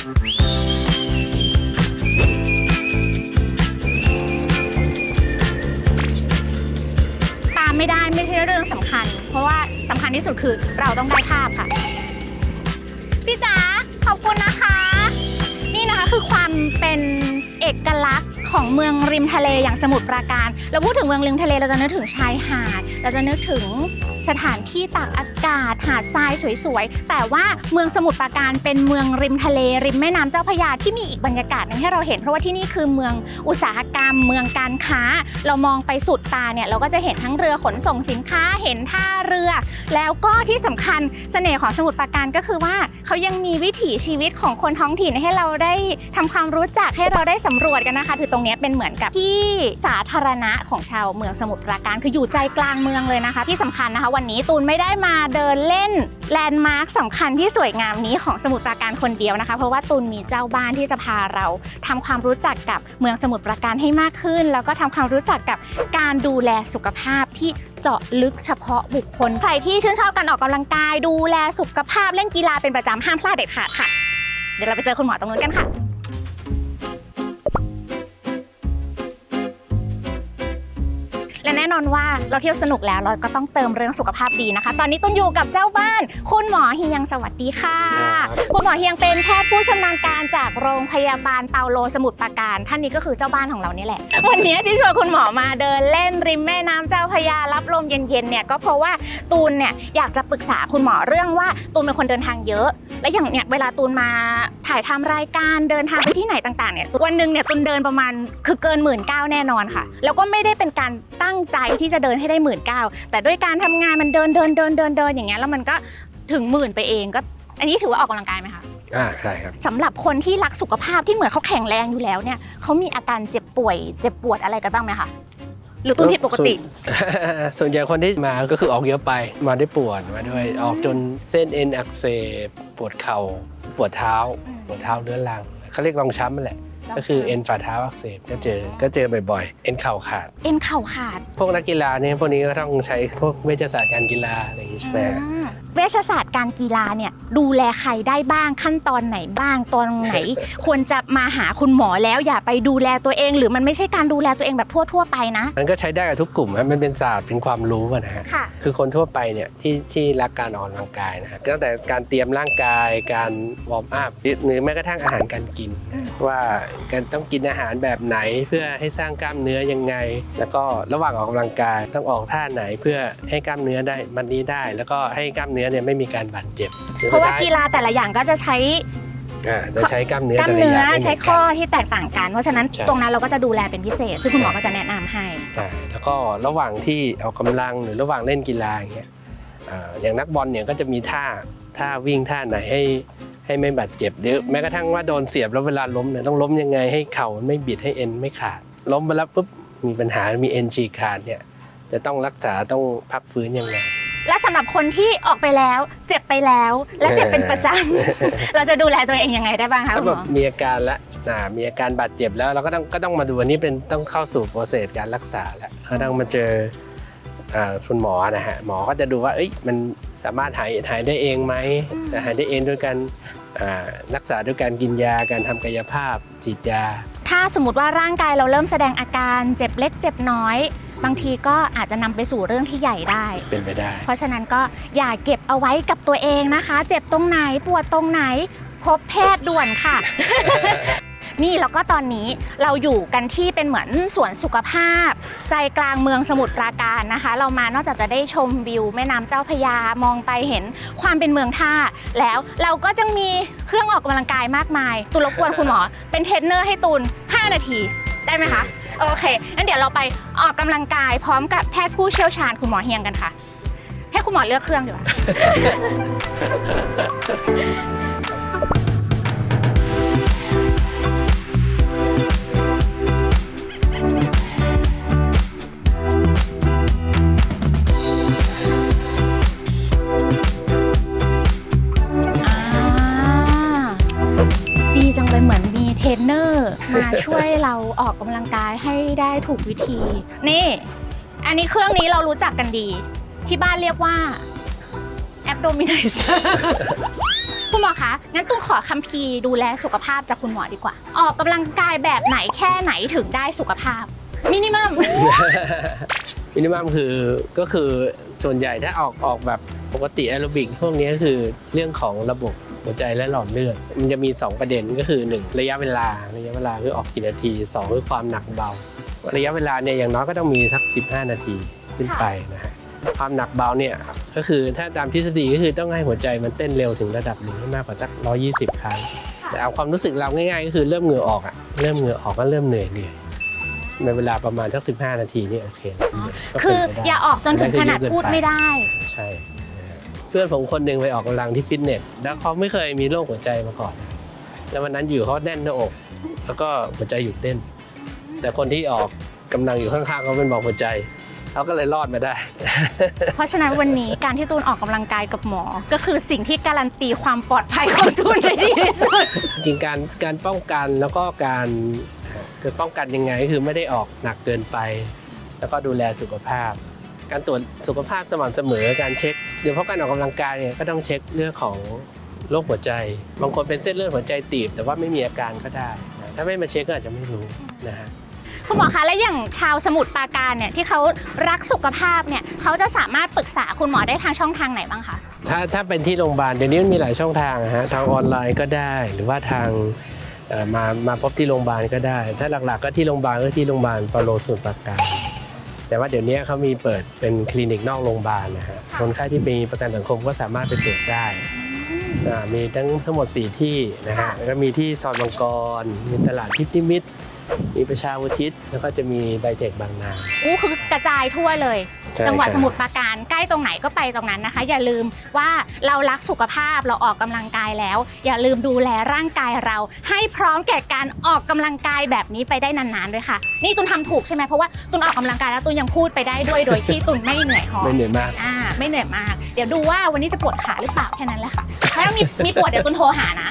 ตามไม่ได้ไม่ใช่เรื่องสำคัญ เพราะว่าสำคัญที่สุดคือเราต้องได้ภาพค่ะ พี่จ๋าขอบคุณนะคะ นี่นะคะคือความเป็นเอกลักษณ์ของเมืองริมทะเลอย่างสมุทรปราการ เราพูดถึงเมืองริมทะเลเราจะนึกถึงชายหาด เราจะนึกถึงสถานที่ตากอากาศหาดทรายสวยๆ แต่ว่าเมืองสมุทรปราการเป็นเมืองริมทะเล ริมแม่น้ำเจ้าพระยาที่มีอีกบรรยากาศหนึงให้เราเห็น เพราะว่าที่นี่คือเมืองอุตสาหกรรม เมืองการค้า เรามองไปสุดตาเนี่ยเราก็จะเห็นทั้งเรือขนส่งสินค้าเห็นท่าเรือ แล้วก็ที่สำคัญเสน่ห์ของสมุทรปราการก็คือว่าเขายังมีวิถีชีวิตของคนท้องถิ่นให้เราได้ทำความรู้จักให้เราได้สำรวจกันนะคะ คือตรงนี้เป็นเหมือนกับที่สาธารณะของชาวเมืองสมุทรปราการคืออยู่ใจกลางเมืองเลยนะคะ ที่สำคัญนะคะวันนี้ตูนไม่ได้มาเดินเล่นแลนด์มาร์คสำคัญที่สวยงามนี้ของสมุทรปราการคนเดียวนะคะ เพราะว่าตูนมีเจ้าบ้านที่จะพาเราทำความรู้จักกับเมืองสมุทรปราการให้มากขึ้น แล้วก็ทำความรู้จักกับการดูแลสุขภาพที่เจาะลึกเฉพาะบุคคล ใครที่ชื่นชอบการออกกำลังกาย ดูแลสุขภาพเล่นกีฬาเป็นประจำห้ามพลาดเด็ดขาดค่ะ เดี๋ยวเราไปเจอคุณหมอตรงนู้นกันค่ะ น่นอนว่าเราเที่ยวสนุกแล้วเราก็ต้องเติมเรื่องสุขภาพดีนะคะ ตอนนี้ตุ้นอยู่กับเจ้าบ้าน คุณหมอเฮียงสวัสดีค่ะครับคุณหมอเฮียงเป็นแพทย์ผู้ชำนาญการจากโรงพยาบาลเปาโลสมุทรปราการ ท่านนี้ก็คือเจ้าบ้านของเรานี่แหละ วันนี้ที่ชวนคุณหมอมาเดินเล่นริมแม่น้ำเจ้าพระยารับลมเย็นๆเนี่ยก็เพราะว่าตูนเนี่ยอยากจะปรึกษาคุณหมอเรื่องว่าตูนเป็นคนเดินทางเยอะ และอย่างเนี่ยเวลาตูนมาถ่ายทำรายการเดินทางไปที่ไหนต่างๆเนี่ยวันหนึ่งเนี่ยตูนเดินประมาณคือเกินหมื่นเก้าแน่นอนค่ะ แล้วก็ไม่ได้เป็นการตั้งใจที่จะเดินให้ได้หมื่นเก้าแต่ด้วยการทำงานมันเดินเดินเดินเดินเดินอย่างเงี้ยแล้วมันก็ถึงหมื่นไปเองก็อันนี้ถือว่าออกกำลังกายไหมคะอ่าใช่ครับสำหรับคนที่รักสุขภาพที่เหมือนเขาแข็งแรงอยู่แล้วเนี่ยเขามีอาการเจ็บป่วย เจ็บปวดอะไรกันบ้างไหมคะหรือตูนผิดปกติส่วนส่วนใหญ่คนที่มาก็คือออกเยอะไป มาด้วยปวดมาด้วยอืมออกจนเส้นเอ็นอักเสบ ปวดเข่า ปวดเท้าอืมปวดเท้าเรื้อรังเขาเรียกรองช้ำนั่นแหละ ก็คือเอ็นฝ่าเท้าอักเสบก็เจอก็เจอบ่อยๆ เอ็นเข่าขาด เอ็นเข่าขาด พวกนักกีฬาเนี่ยพวกนี้ก็ต้องใช้พวกเวชศาสตร์การกีฬาอะไรอย่างนี้ใช่ไหมอ่าเวชศาสตร์การกีฬาเนี่ยดูแลใครได้บ้างขั้นตอนไหนบ้างตอนไหน ควรจะมาหาคุณหมอแล้วอย่าไปดูแลตัวเอง หรือมันไม่ใช่การดูแลตัวเองแบบทั่วๆไปนะ มันก็ใช้ได้กับทุกกลุ่มครับมันเป็นศาสตร์เป็นความรู้อะนะฮะค่ะ คือคนทั่วไปเนี่ยที่ที่รักการออกกำลังกายนะฮะตั้งแต่การเตรียมร่างกายการวอร์มอัพหรือแม้กระทั่งอาหารการกินอืมว่าการต้องกินอาหารแบบไหนเพื่อให้สร้างกล้ามเนื้อยังไง แล้วก็ระหว่างออกกำลังกายต้องออกท่าไหนเพื่อให้กล้ามเนื้อได้มันนี้ได้ แล้วก็ให้กล้ามเนื้อเนี่ยไม่มีการบาดเจ็บเพราะว่ากีฬาแต่ละอย่างก็จะใช้อ่าจะใช้กล้ามเนื้อกล้ามแต่ละเนื้อย่างไม่เหมืใช้นกันข้อที่แตกต่างกัน เพราะฉะนั้นใช่ตรงนั้นเราก็จะดูแลเป็นพิเศษ ซึ่งคุณหมอก็จะแนะนำให้ใช่แล้วก็ระหว่างที่ออกกำลังหรือระหว่างเล่นกีฬาอย่างเงี้ยอ่าอย่างนักบอลเนี่ยก็จะมีท่าท่าวิ่งท่าไหนให้ให้ไม่บาดเจ็บหรือแม้กระทั่งว่าโดนเสียบแล้วเวลาล้มเนี่ยต้องล้มยังไงให้เข่ามันไม่บิดให้เอ็นไม่ขาด ล้มไปแล้วปุ๊บมีปัญหามีเอ็นฉีกขาดเนี่ยจะต้องรักษาต้องพักฟื้นยังไง และสำหรับคนที่ออกไปแล้ว เจ็บไปแล้ว และเจ็บเป็นประจำ เราจะดูแลตัวเองยังไงได้บ้างคะถ้าคุณหแบมบอ มีอาการละอ่ามีอาการบาดเจ็บแล้วเราก็ต้องก็ต้องมาดูอันนี้เป็นต้องเข้าสู่โปรเซสการรักษาแล้วก็ต้องมาเจออ่าคุณหมอนะฮะหมอก็จะดูว่าเอ้ยมันสามารถหายหายได้เองไหมอืม แต่หายได้เองด้วยการอ่ารักษาด้วยการกินยาการทำกายภาพฉีดยา ถ้าสมมติว่าร่างกายเราเริ่มแสดงอาการเจ็บเล็กเจ็บน้อย บางทีก็อาจจะนำไปสู่เรื่องที่ใหญ่ได้ เป็นไปได้ เพราะฉะนั้นก็อย่าเก็บเอาไว้กับตัวเองนะคะ เจ็บตรงไหนปวดตรงไหน พบแพทย์ด่วนค่ะ นี่แล้วก็ตอนนี้เราอยู่กันที่เป็นเหมือนสวนสุขภาพ ใจกลางเมืองสมุทรปราการนะคะ เรามานอกจากจะได้ชมวิว แม่น้ำเจ้าพระยามองไปเห็นความเป็นเมืองท่า แล้วเราก็จะมีเครื่องออกกำลังกายมากมาย ตุลรบกวนคุณหมอ เป็นเทรนเนอร์ให้ตูน5นาที ได้ไหมคะ โอเคงั้นเดี๋ยวเราไปออกกำลังกายพร้อมกับแพทย์ผู้เชี่ยวชาญคุณหมอเฮียงกันค่ะ ให้คุณหมอเลือกเครื่องดีกว่า อ่าดีจังเลยเหมือนมีเทรนเนอร์มาช่วย เราออกกำลังกายให้ได้ถูกวิธี นี่ อันนี้เครื่องนี้เรารู้จักกันดี ที่บ้านเรียกว่าแอปโดมิน z เซอร์คุณหมอคะ งั้นตุ้นขอคัมภีร์ดูแลสุขภาพจากคุณหมอดีกว่า ออกกำลังกายแบบไหนแค่ไหนถึงได้สุขภาพ มินิมัม มินิมัมคือก็คือส่วนใหญ่ถ้าออกออกแบบปกติแอโรบิกพวกนี้คือเรื่องของระบบ หัวใจและหลอดเลือด มันจะมี 2 ประเด็นก็คือ 1 ระยะเวลา ระยะเวลาคือออกกี่นาที 2 คือความหนักเบา ระยะเวลาเนี่ยอย่างน้อยก็ต้องมีสัก 15 นาทีขึ้นไปนะฮะความหนักเบาเนี่ยก็คือถ้าตามทฤษฎีก็คือต้องให้หัวใจมันเต้นเร็วถึงระดับหนึ่งให้มากกว่าสัก 120 ครั้ง แต่เอาความรู้สึกเราง่ายๆ ก็คือเริ่มเหงื่อออกอะเริ่มเหงื่อออกก็เริ่มเหนื่อยเหนื่อยในเวลาประมาณสัก 15 นาทีนี่โอเคแล้วก็เป็นคือไปได้อย่าออกจนถึงขนาดพูดไม่ได้ ใช่นะฮะ เพื่อนผมคนหนึ่งไปออกกำลังที่ฟิตเนสแล้วเขาไม่เคยมีโรคหัวใจมาก่อน แล้ววันนั้นอยู่เขาแน่นหน้าอก แล้วก็หัวใจหยุดเต้น แต่คนที่ออกกำลังอยู่ข้างๆเขาเป็นบอกหัวใจเขาก็เลยรอดมาได้ เพราะฉะนั้นวันนี้การที่ตูนออกกำลังกายกับหมอ ก็คือสิ่งที่การันตีความปลอดภัยของตูนได้ดีที่สุด จริงๆการการป้องกันแล้วก็การคือป้องกันยังไงก็คือไม่ได้ออกหนักเกินไป แล้วก็ดูแลสุขภาพ การตรวจสุขภาพสม่ำเสมอการเช็คโดยเฉพาะการออกกำลังกายเนี่ยก็ต้องเช็คเรื่องของโรคหัวใจ บางคนเป็นเส้นเลือดหัวใจตีบ แต่ว่าไม่มีอาการก็ได้นะถ้าไม่มาเช็คก็อาจจะไม่รู้นะฮะคุณหมอคะและอย่างชาวสมุทรปราการเนี่ยที่เขารักสุขภาพเนี่ยเขาจะสามารถปรึกษาคุณหมอได้ทางช่องทางไหนบ้างคะถ้าถ้าเป็นที่โรงพยาบาลเดี๋ยวนี้มันมีหลายช่องทางอะฮะทางออนไลน์ก็ได้ หรือว่าทางเอ่อมามาพบที่โรงพยาบาลก็ได้ ถ้าหลักๆก็ที่โรงพยาบาลก็ที่โรงพยาบาลปาโลสมุทรปราการ แต่ว่าเดี๋ยวนี้เขามีเปิดเป็นคลินิกนอกโรงพยาบาลนะฮะคนไข้ที่มีประกันสังคมก็สามารถไปตรวจได้อ่ามีทั้งทั้งหมด 4 ที่นะฮะแล้วก็มีที่ซอยมังกรมีตลาดพิพิมิตร มีประชาวุทิศแล้วก็จะมีไบเทคบางนา อู้คือกระจายทั่วเลย ใช่จังหวัดครับ สมุทรปราการใกล้ตรงไหนก็ไปตรงนั้นนะคะ อย่าลืมว่าเรารักสุขภาพเราออกกำลังกายแล้ว อย่าลืมดูแลร่างกายเรา ให้พร้อมแก่การออกกำลังกายแบบนี้ไปได้นานๆด้วยค่ะ นี่ตุนทำถูกใช่ไหมเพราะว่าตุนออกกำลังกายแล้วตุนยังพูดไปได้ด้วยโดยที่ตุนไม่เหนื่อยหอบ ไม่เหนื่อยมาก อ่าไม่เหนื่อยมาก เดี๋ยวดูว่าวันนี้จะปวดขาหรือเปล่าแค่นั้นแหละค่ะ ถ้ามีมีปวดเดี๋ยวตุนโทรหานะ